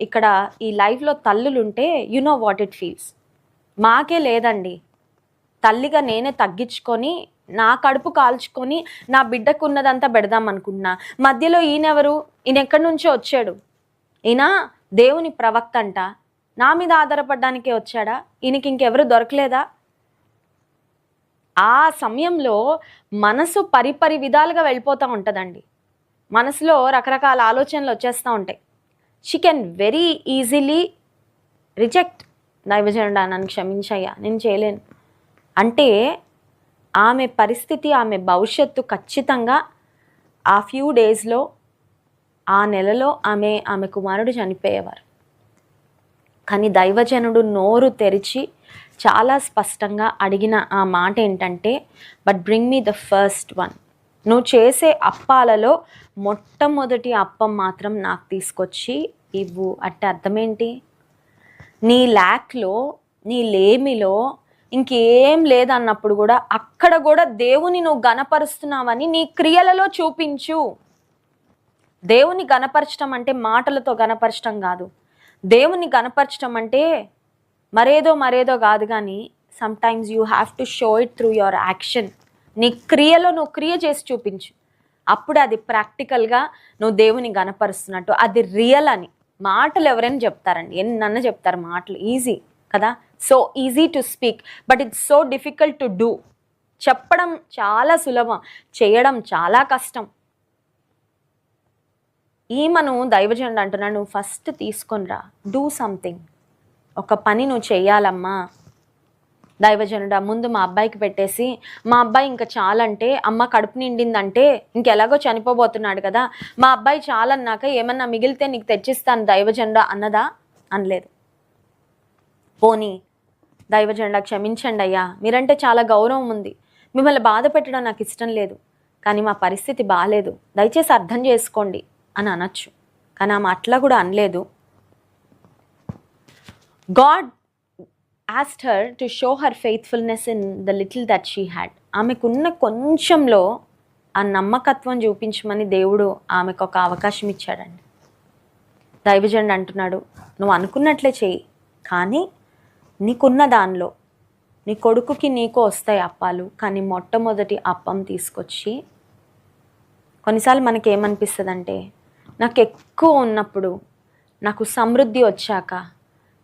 ఇక్కడ ఈ లైఫ్లో తల్లులుంటే you know what it feels మాకే లేదండి. తల్లిగా నేనే తగ్గించుకొని నా కడుపు కాల్చుకొని నా బిడ్డకు ఉన్నదంతా పెడదాం అనుకున్నా మధ్యలో ఈయనెవరు? ఈయన ఎక్కడి నుంచో వచ్చాడు. ఈయన దేవుని ప్రవక్త అంట నా మీద ఆధారపడడానికే వచ్చాడా? ఈయనకి ఇంకెవరు దొరకలేదా? ఆ సమయంలో మనసు పరిపరి విధాలుగా వెళ్ళిపోతూ ఉంటుందండి. మనసులో రకరకాల ఆలోచనలు వచ్చేస్తూ ఉంటాయి. She can very easily reject దైవజనుడా నన్ను క్షమించయ్యా నేను చేయలేను. అంటే ఆమె పరిస్థితి ఆమె భవిష్యత్తు ఖచ్చితంగా ఆ ఫ్యూ డేస్లో ఆ నెలలో ఆమె ఆమె కుమారుడు చనిపోయేవారు. కానీ దైవజనుడు నోరు తెరిచి చాలా స్పష్టంగా అడిగిన ఆ మాట ఏంటంటే but bring me the first one నువ్వు చేసే అప్పాలలో మొట్టమొదటి అప్పం మాత్రం నాకు తీసుకొచ్చి ఇవ్వు అంటే అర్థమేంటి? నీ ల్యాక్లో నీ లేమిలో ఇంకేం లేదన్నప్పుడు కూడా అక్కడ కూడా దేవుని నువ్వు గనపరుస్తున్నావని నీ క్రియలలో చూపించు. దేవుని గనపరచడం అంటే మాటలతో గనపరచడం కాదు. దేవుని గనపరచడం అంటే మరేదో మరేదో కాదు కానీ sometimes you have to show it through your action నీ క్రియలో నువ్వు క్రియ చేసి చూపించు. అప్పుడు అది ప్రాక్టికల్గా నువ్వు దేవుని గనపరుస్తున్నట్టు అది రియల్ అని. మాటలు ఎవరైనా చెప్తారండి ఎన్నన్నా చెప్తారు మాటలు. ఈజీ కదా? So easy to speak. But it's so difficult to do. చెప్పడం చాలా సులభం. చేయడం చాలా కష్టం. ఈమెను దైవజనుడు అంటున్నాను నువ్వు ఫస్ట్ తీసుకొనిరా డూ సంథింగ్. ఒక పని నువ్వు చేయాలమ్మా దైవజనుడా ముందు మా అబ్బాయికి పెట్టేసి మా అబ్బాయి ఇంకా చాలంటే అమ్మ కడుపు నిండిందంటే ఇంకెలాగో చనిపోబోతున్నాడు కదా మా అబ్బాయి చాలన్నాక ఏమన్నా మిగిలితే నీకు తెచ్చిస్తాను దైవజనుడా అన్నదా? అనలేదు. పోనీ దైవజనుడా క్షమించండి అయ్యా మీరంటే చాలా గౌరవం ఉంది. మిమ్మల్ని బాధ పెట్టడం నాకు ఇష్టం లేదు కానీ మా పరిస్థితి బాగాలేదు దయచేసి అర్థం చేసుకోండి అని అనొచ్చు. కానీ ఆమె అట్లా కూడా అనలేదు. God asked her to show her faithfulness in the little that she had ఆమెకున్న కొంచెంలో ఆ నమ్మకత్వం చూపించమని దేవుడు ఆమెకు ఒక అవకాశం ఇచ్చాడండి. దైవజండు అంటున్నాడు నువ్వు అనుకున్నట్లే చెయ్యి కానీ నీకున్న దానిలో నీ కొడుకుకి నీకు వస్తాయి అప్పాలు కానీ మొట్టమొదటి అప్పం తీసుకొచ్చి కొన్నిసార్లు మనకి ఏమనిపిస్తుంది అంటే నాకు ఎక్కువ ఉన్నప్పుడు నాకు సమృద్ధి వచ్చాక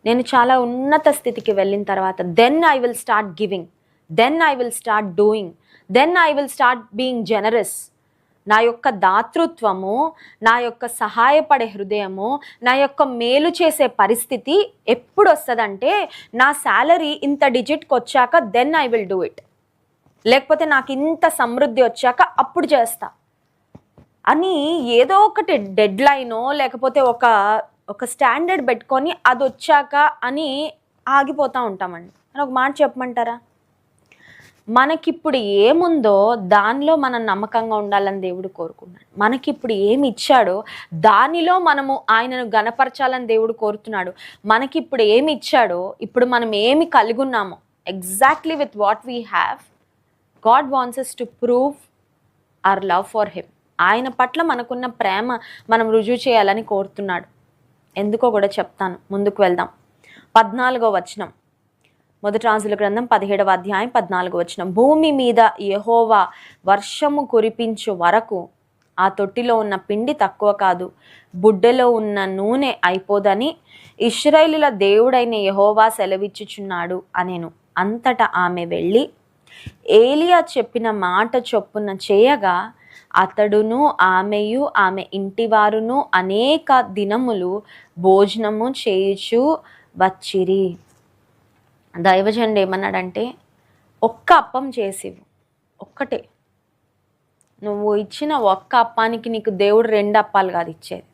నేను చాలా ఉన్నత స్థితికి వెళ్ళిన తర్వాత then I will start giving then I will start doing then I will start being generous నా యొక్క దాతృత్వము నా యొక్క సహాయపడే హృదయము నా యొక్క మేలు చేసే పరిస్థితి ఎప్పుడు వస్తుందంటే నా శాలరీ ఇంత డిజిట్కి వచ్చాక then I will do it లేకపోతే నాకు ఇంత సమృద్ధి వచ్చాక అప్పుడు చేస్తా. అని ఏదో ఒకటి డెడ్ లైనో లేకపోతే ఒక ఒక స్టాండర్డ్ పెట్టుకొని అది వచ్చాక అని ఆగిపోతూ ఉంటామండి. అని ఒక మాట చెప్పమంటారా? మనకిప్పుడు ఏముందో దానిలో మనం నమ్మకంగా ఉండాలని దేవుడు కోరుకున్నాడు. మనకిప్పుడు ఏమి ఇచ్చాడో దానిలో మనము ఆయనను గనపరచాలని దేవుడు కోరుతున్నాడు. మనకిప్పుడు ఏమి ఇచ్చాడో ఇప్పుడు మనం ఏమి కలిగి ఉన్నామో exactly with what we have God wants to prove our love for him ఆయన పట్ల మనకున్న ప్రేమ మనం రుజువు చేయాలని కోరుతున్నాడు. ఎందుకో కూడా చెప్తాను. ముందుకు వెళ్దాం. పద్నాలుగో వచనం. మొదటి రాజుల గ్రంథం పదిహేడవ అధ్యాయం పద్నాలుగు వచనం. భూమి మీద యహోవా వర్షము కురిపించు వరకు ఆ తొట్టిలో ఉన్న పిండి తక్కువ కాదు. బుడ్డలో ఉన్న నూనె అయిపోదని ఇస్రాయేలుల దేవుడైన యహోవా సెలవిచ్చుచున్నాడు అనేను. అంతటా ఆమె వెళ్ళి ఏలియా చెప్పిన మాట చొప్పున చేయగా అతడును ఆమెయు ఆమె ఇంటివారును అనేక దినములు భోజనము చేయుచు వచ్చిరి. దైవజనుడు ఏమన్నాడంటే ఒక్క అప్పం చేసివు. ఒక్కటే. నువ్వు ఇచ్చిన ఒక్క అప్పానికి నీకు దేవుడు రెండు అప్పాలు కాదు ఇచ్చేది.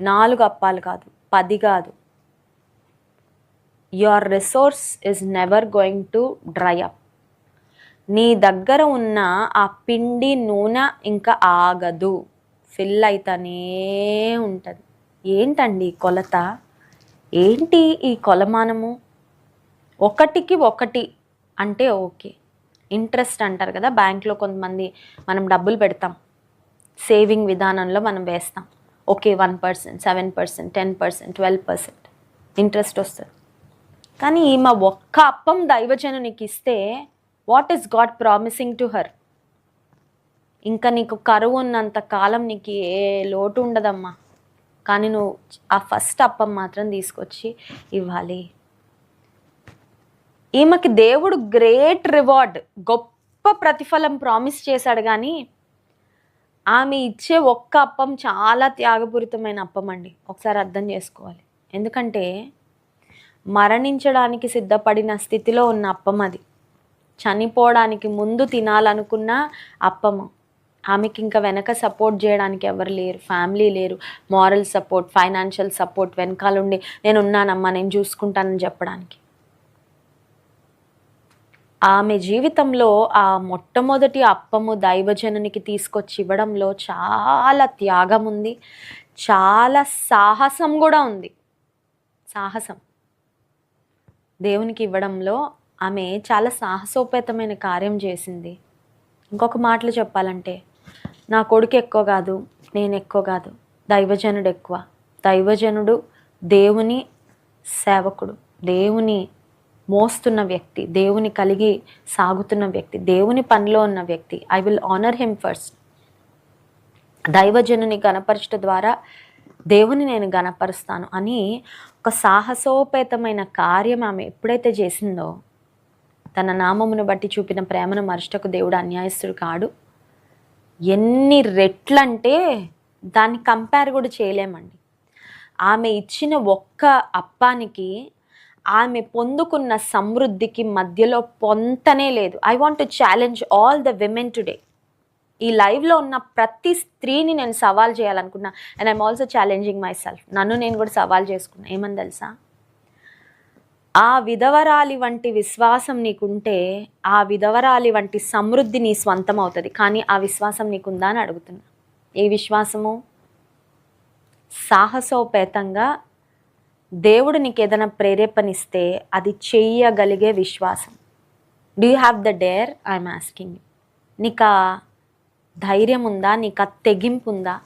నాలుగు అప్పాలు కాదు పది కాదు. Your resource is never going to dry up నీ దగ్గర ఉన్న ఆ పిండి నూనె ఇంకా ఆగదు. ఫిల్ అయితేనే ఉంటుంది. ఏంటండి కొలత? ఏంటి ఈ కొలమానము? ఒకటికి ఒకటి అంటే ఓకే. ఇంట్రెస్ట్ అంటారు కదా బ్యాంక్లో కొంతమంది మనం డబ్బులు పెడతాం. సేవింగ్ విధానంలో మనం వేస్తాం. Okay one percent seven percent ten percent twelve percent interest వస్తుంది. కానీ మా ఒక్క అప్పం దైవజనునికి ఇస్తే what is God promising to her ఇంకా నీకు కరువు ఉన్నంత కాలం నీకు ఏ లోటు ఉండదమ్మా. కానీ నువ్వు ఆ ఫస్ట్ అప్పం మాత్రం తీసుకొచ్చి ఇవ్వాలి. ఈమెకి దేవుడు గ్రేట్ రివార్డ్ గొప్ప ప్రతిఫలం ప్రామిస్ చేశాడు కానీ ఆమె ఇచ్చే ఒక్క అప్పం చాలా త్యాగపూరితమైన అప్పం అండి. ఒకసారి అర్థం చేసుకోవాలి. ఎందుకంటే మరణించడానికి సిద్ధపడిన స్థితిలో ఉన్న అప్పం అది. చనిపోవడానికి ముందు తినాలనుకున్న అప్పము ఆమెకి ఇంకా వెనక సపోర్ట్ చేయడానికి ఎవరు లేరు. ఫ్యామిలీ లేరు. మారల్ సపోర్ట్ ఫైనాన్షియల్ సపోర్ట్ వెనకాలండి నేను ఉన్నానమ్మా నేను చూసుకుంటానని చెప్పడానికి. ఆమె జీవితంలో ఆ మొట్టమొదటి అప్పము దైవజనునికి తీసుకొచ్చి ఇవ్వడంలో చాలా త్యాగం ఉంది. చాలా సాహసం కూడా ఉంది. సాహసం. దేవునికి ఇవ్వడంలో ఆమె చాలా సాహసోపేతమైన కార్యం చేసింది. ఇంకొక మాటలు చెప్పాలంటే నా కొడుకు ఎక్కువ కాదు నేను ఎక్కువ కాదు దైవజనుడు ఎక్కువ. దైవజనుడు దేవుని సేవకుడు దేవుని మోస్తున్న వ్యక్తి దేవుని కలిగి సాగుతున్న వ్యక్తి దేవుని పనిలో ఉన్న వ్యక్తి. I will honour him first దైవజనుని గణపరచట ద్వారా దేవుని నేను గణపరుస్తాను అని ఒక సాహసోపేతమైన కార్యం ఆమె ఎప్పుడైతే చేసిందో తన నామమును బట్టి చూపిన ప్రేమను మరుష్టకు దేవుడు అన్యాయస్తుడు కాడు. ఎన్ని రెట్లంటే దాన్ని కంపేర్ కూడా చేయలేమండి. ఆమె ఇచ్చిన ఒక్క అప్పానికి ఆమె పొందుకున్న సమృద్ధికి మధ్యలో పొంతనే లేదు. I want to challenge all the women today ఈ లైవ్లో ఉన్న ప్రతి స్త్రీని నేను సవాల్ చేయాలనుకున్నా. And I'm also challenging myself నన్ను నేను కూడా సవాల్ చేసుకున్నా. ఏమని తెలుసా? ఆ విధవరాలి వంటి విశ్వాసం నీకుంటే ఆ విధవరాలి వంటి సమృద్ధి నీ స్వంతం అవుతుంది కానీ ఆ విశ్వాసం నీకుందా అని అడుగుతున్నా. ఏ విశ్వాసము? సాహసోపేతంగా దేవుడు నీకు ఏదైనా ప్రేరేపణిస్తే అది చెయ్యగలిగే విశ్వాసం. Do you have the dare I'm asking నీకు ఆ ధైర్యం ఉందా నీకు ఆ తెగింపు ఉందా